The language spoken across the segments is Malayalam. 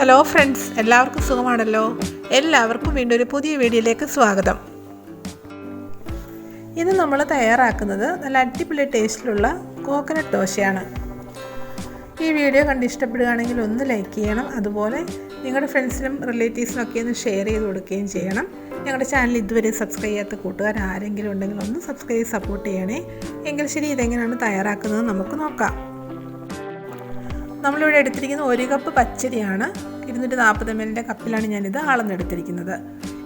ഹലോ ഫ്രണ്ട്സ് എല്ലാവർക്കും സുഖമാണല്ലോ? എല്ലാവർക്കും വീണ്ടും ഒരു പുതിയ വീഡിയോയിലേക്ക് സ്വാഗതം. ഇന്ന് നമ്മൾ തയ്യാറാക്കുന്നത് നല്ല അടിപൊളി ടേസ്റ്റിലുള്ള കോക്കനട്ട് ദോശയാണ്. ഈ വീഡിയോ കണ്ട് ഇഷ്ടപ്പെടുകയാണെങ്കിൽ ഒന്ന് ലൈക്ക് ചെയ്യണം. അതുപോലെ നിങ്ങളുടെ ഫ്രണ്ട്സിനും റിലേറ്റീവ്സിനും ഒക്കെ ഒന്ന് ഷെയർ ചെയ്ത് കൊടുക്കുകയും ചെയ്യണം. ഞങ്ങളുടെ ചാനൽ ഇതുവരെ സബ്സ്ക്രൈബ് ചെയ്യാത്ത കൂട്ടുകാർ ആരെങ്കിലും ഉണ്ടെങ്കിൽ ഒന്ന് സബ്സ്ക്രൈബ് സപ്പോർട്ട് ചെയ്യണേ. എങ്കിൽ ശരി ഇതെങ്ങനെയാണ് തയ്യാറാക്കുന്നത് നമുക്ക് നോക്കാം. നമ്മളിവിടെ എടുത്തിരിക്കുന്ന ഒരു കപ്പ് പച്ചരിയാണ് ഇരുന്നൂറ്റി നാൽപ്പത് എം എല്ലിന്റെ കപ്പിലാണ് ഞാനിത് അളന്നെടുത്തിരിക്കുന്നത്.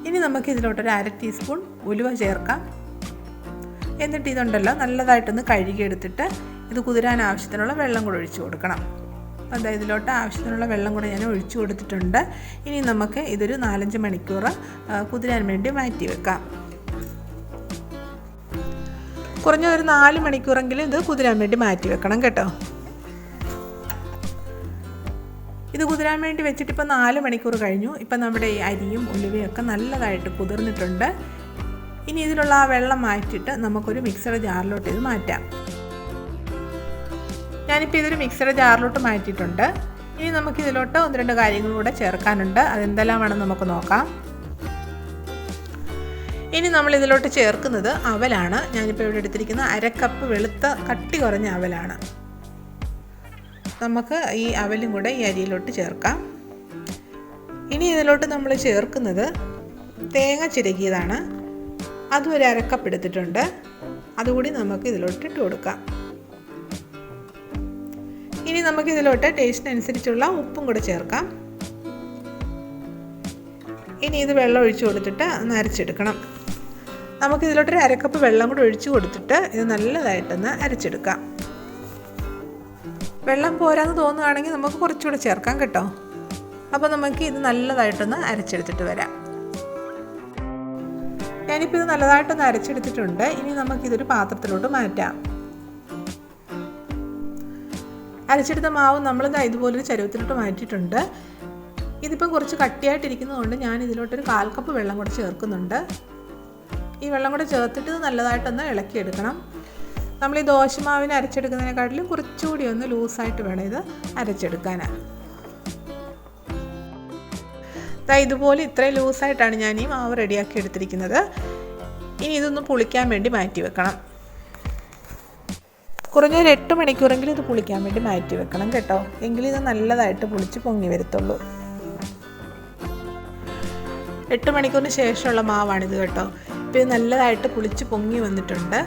ഇനി നമുക്ക് ഇതിലോട്ടൊരു അര ടീസ്പൂൺ ഉലുവ ചേർക്കാം. എന്നിട്ട് ഇതുണ്ടല്ലോ നല്ലതായിട്ടൊന്ന് കഴുകിയെടുത്തിട്ട് ഇത് കുതിരാൻ ആവശ്യത്തിനുള്ള വെള്ളം കൂടെ ഒഴിച്ചു കൊടുക്കണം. അപ്പോൾ ഇതിലോട്ട് ആവശ്യത്തിനുള്ള വെള്ളം കൂടെ ഞാൻ ഒഴിച്ചു കൊടുത്തിട്ടുണ്ട്. ഇനി നമുക്ക് ഇതൊരു നാലഞ്ച് മണിക്കൂർ കുതിരാൻ വേണ്ടി മാറ്റി വെക്കാം. കുറഞ്ഞ ഒരു നാല് മണിക്കൂറെങ്കിലും ഇത് കുതിരാൻ വേണ്ടി മാറ്റി വെക്കണം കേട്ടോ. ഇത് കുതിരാൻ വേണ്ടി വെച്ചിട്ട് ഇപ്പോൾ നാല് മണിക്കൂർ കഴിഞ്ഞു. ഇപ്പം നമ്മുടെ ഈ അരിയും ഉലുവയും ഒക്കെ നല്ലതായിട്ട് കുതിർന്നിട്ടുണ്ട്. ഇനി ഇതിലുള്ള ആ വെള്ളം മാറ്റിയിട്ട് നമുക്കൊരു മിക്സഡ് ജാറിലോട്ട് ഇത് മാറ്റാം. ഞാനിപ്പോൾ ഇതൊരു മിക്സഡ് ജാറിലോട്ട് മാറ്റിയിട്ടുണ്ട്. ഇനി നമുക്കിതിലോട്ട് ഒന്ന് രണ്ട് കാര്യങ്ങൾ കൂടെ ചേർക്കാനുണ്ട്. അതെന്തെല്ലാമാണെന്ന് നമുക്ക് നോക്കാം. ഇനി നമ്മൾ ഇതിലോട്ട് ചേർക്കുന്നത് അവലാണ്. ഞാനിപ്പോൾ ഇവിടെ എടുത്തിരിക്കുന്ന അരക്കപ്പ് വെളുത്ത കട്ടി കുറഞ്ഞ അവലാണ്. നമുക്ക് ഈ അവലും കൂടെ ഈ അരിയിലോട്ട് ചേർക്കാം. ഇനി ഇതിലോട്ട് നമ്മൾ ചേർക്കുന്നത് തേങ്ങ ചിരകിയതാണ്. അതും ഒരു അരക്കപ്പ് എടുത്തിട്ടുണ്ട്. അതുകൂടി നമുക്ക് ഇതിലോട്ട് ഇട്ട് കൊടുക്കാം. ഇനി നമുക്ക് ഇതിലോട്ട് ടേസ്റ്റിനനുസരിച്ചുള്ള ഉപ്പും കൂടെ ചേർക്കാം. ഇനി ഇത് വെള്ളം ഒഴിച്ചു കൊടുത്തിട്ട് ഒന്ന് അരച്ചെടുക്കണം. നമുക്ക് ഇതിലോട്ടൊരു അരക്കപ്പ് വെള്ളം കൂടെ ഒഴിച്ചു കൊടുത്തിട്ട് ഇത് നല്ലതായിട്ടൊന്ന് അരച്ചെടുക്കാം. വെള്ളം പോരാന്ന് തോന്നുകയാണെങ്കിൽ നമുക്ക് കുറച്ചുകൂടെ ചേർക്കാം കേട്ടോ. അപ്പോൾ നമുക്ക് ഇത് നല്ലതായിട്ടൊന്ന് അരച്ചെടുത്തിട്ട് വരാം. ഞാനിപ്പോൾ ഇത് നല്ലതായിട്ടൊന്ന് അരച്ചെടുത്തിട്ടുണ്ട്. ഇനി നമുക്കിതൊരു പാത്രത്തിലോട്ട് മാറ്റാം. അരച്ചെടുത്ത മാവ് നമ്മൾ ഇതുപോലൊരു ചരുവത്തിലോട്ട് മാറ്റിയിട്ടുണ്ട്. ഇതിപ്പം കുറച്ച് കട്ടിയായിട്ടിരിക്കുന്നതുകൊണ്ട് ഞാൻ ഇതിലോട്ടൊരു കാൽ കപ്പ് വെള്ളം കൂടെ ചേർക്കുന്നുണ്ട്. ഈ വെള്ളം കൂടെ ചേർത്തിട്ട് നല്ലതായിട്ടൊന്ന് ഇളക്കിയെടുക്കണം. നമ്മൾ ഈ ദോശമാവിന് അരച്ചെടുക്കുന്നതിനെക്കാട്ടിലും കുറച്ചുകൂടി ഒന്ന് ലൂസായിട്ട് വേണം ഇത് അരച്ചെടുക്കാനാണ് ദാ ഇതുപോലെ ഇത്രയും ലൂസായിട്ടാണ് ഞാൻ ഈ മാവ് റെഡിയാക്കി എടുത്തിരിക്കുന്നത്. ഇനി ഇതൊന്ന് പുളിക്കാൻ വേണ്ടി മാറ്റി വെക്കണം. കുറഞ്ഞൊരു എട്ട് മണിക്കൂറെങ്കിലും ഇത് പുളിക്കാൻ വേണ്ടി മാറ്റി വെക്കണം കേട്ടോ. എങ്കിലും ഇത് നല്ലതായിട്ട് പുളിച്ച് പൊങ്ങി വരത്തുള്ളൂ. എട്ട് മണിക്കൂറിന് ശേഷമുള്ള മാവാണിത് കേട്ടോ. ഇപ്പോൾ ഇത് നല്ലതായിട്ട് പുളിച്ച് പൊങ്ങി വന്നിട്ടുണ്ട്.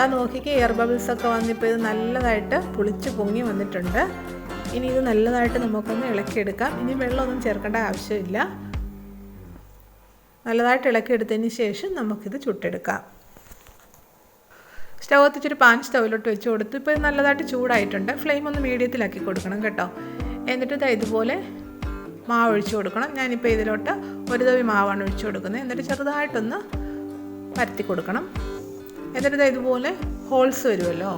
ഇതാ നോക്കിക്ക് എയർ ബബിൾസ് ഒക്കെ വന്നിപ്പോൾ ഇത് നല്ലതായിട്ട് പുളിച്ച് പൊങ്ങി വന്നിട്ടുണ്ട്. ഇനി ഇത് നല്ലതായിട്ട് നമുക്കൊന്ന് ഇളക്കിയെടുക്കാം. ഇനി വെള്ളമൊന്നും ചേർക്കേണ്ട ആവശ്യമില്ല. നല്ലതായിട്ട് ഇളക്കിയെടുത്തതിന് ശേഷം നമുക്കിത് ചുട്ടെടുക്കാം. സ്റ്റവ് കത്തിച്ചൊരു പാൻ സ്റ്റൗവിലോട്ട് വെച്ച് കൊടുത്ത്. ഇപ്പോൾ ഇത് നല്ലതായിട്ട് ചൂടായിട്ടുണ്ട്. ഫ്ലെയിം ഒന്ന് മീഡിയത്തിലാക്കി കൊടുക്കണം കേട്ടോ. എന്നിട്ട് ഇത് ഇതുപോലെ മാവ് ഒഴിച്ചു കൊടുക്കണം. ഞാനിപ്പോൾ ഇതിലോട്ട് ഒരു തവി മാവാണ് ഒഴിച്ചു കൊടുക്കുന്നത്. എന്നിട്ട് ചെറുതായിട്ടൊന്ന് പരത്തി കൊടുക്കണം. എന്നിട്ട് ഇതുപോലെ ഹോൾസ് വരുമല്ലോ.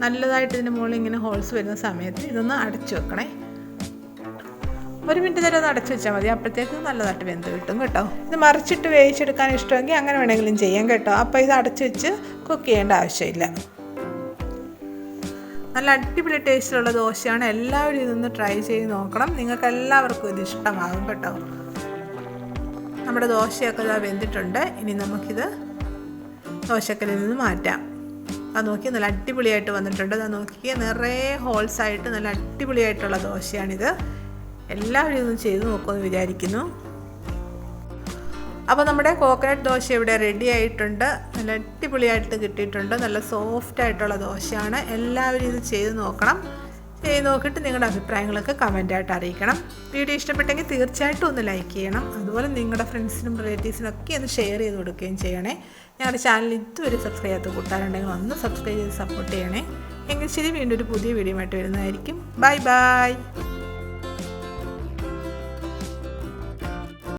നല്ലതായിട്ട് ഇതിന്റെ മുകളിൽ ഇങ്ങനെ ഹോൾസ് വരുന്ന സമയത്ത് ഇതൊന്ന് അടച്ചു വെക്കണേ. ഒരു മിനിറ്റ് നേരം ഒന്ന് അടച്ചു വെച്ചാൽ മതി. അപ്പോഴത്തേക്ക് നല്ലതായിട്ട് വെന്ത് കിട്ടും കേട്ടോ. ഇത് മറിച്ചിട്ട് വേവിച്ചെടുക്കാൻ ഇഷ്ടമെങ്കിൽ അങ്ങനെ വേണമെങ്കിലും ചെയ്യാം കേട്ടോ. അപ്പോൾ ഇത് അടച്ചു വെച്ച് കുക്ക് ചെയ്യേണ്ട ആവശ്യമില്ല. നല്ല അടിപൊളി ടേസ്റ്റിലുള്ള ദോശയാണ്. എല്ലാവരും ഇതൊന്ന് ട്രൈ ചെയ്ത് നോക്കണം. നിങ്ങൾക്ക് എല്ലാവർക്കും ഇത് ഇഷ്ടമാകും കേട്ടോ. നമ്മുടെ ദോശയൊക്കെ വെന്തിട്ടുണ്ട്. ഇനി നമുക്കിത് ദോശക്കല്ലിൽ നിന്ന് മാറ്റാം. അത് നോക്കി നല്ല അടിപൊളിയായിട്ട് വന്നിട്ടുണ്ട്. അത് നോക്കി നിറയെ ഹോൾസ് ആയിട്ട് നല്ല അടിപൊളിയായിട്ടുള്ള ദോശയാണിത്. എല്ലാവരും ഇതൊന്നും ചെയ്ത് നോക്കുമെന്ന് വിചാരിക്കുന്നു. അപ്പോൾ നമ്മുടെ കോക്കനട്ട് ദോശ ഇവിടെ റെഡി ആയിട്ടുണ്ട്. നല്ല അടിപൊളിയായിട്ട് കിട്ടിയിട്ടുണ്ട്. നല്ല സോഫ്റ്റ് ആയിട്ടുള്ള ദോശയാണ്. എല്ലാവരും ഇത് ചെയ്ത് നോക്കണം. ചെയ്ത് നോക്കിയിട്ട് നിങ്ങളുടെ അഭിപ്രായങ്ങളൊക്കെ കമന്റായിട്ട് അറിയിക്കണം. വീഡിയോ ഇഷ്ടപ്പെട്ടെങ്കിൽ തീർച്ചയായിട്ടും ഒന്ന് ലൈക്ക് ചെയ്യണം. അതുപോലെ നിങ്ങളുടെ ഫ്രണ്ട്സിനും റിലേറ്റീവ്സിനും ഒക്കെ ഒന്ന് ഷെയർ ചെയ്ത് കൊടുക്കുകയും ചെയ്യണേ. ഞങ്ങളുടെ ചാനൽ ഇതുവരെ സബ്സ്ക്രൈബ് ചെയ്യാത്ത കൂട്ടാറുണ്ടെങ്കിൽ ഒന്ന് സബ്സ്ക്രൈബ് ചെയ്ത് സപ്പോർട്ട് ചെയ്യണേ. എങ്കിൽ ശരി വീണ്ടും ഒരു പുതിയ വീഡിയോ ആയിട്ട് വരുന്നതായിരിക്കും. Bye bye.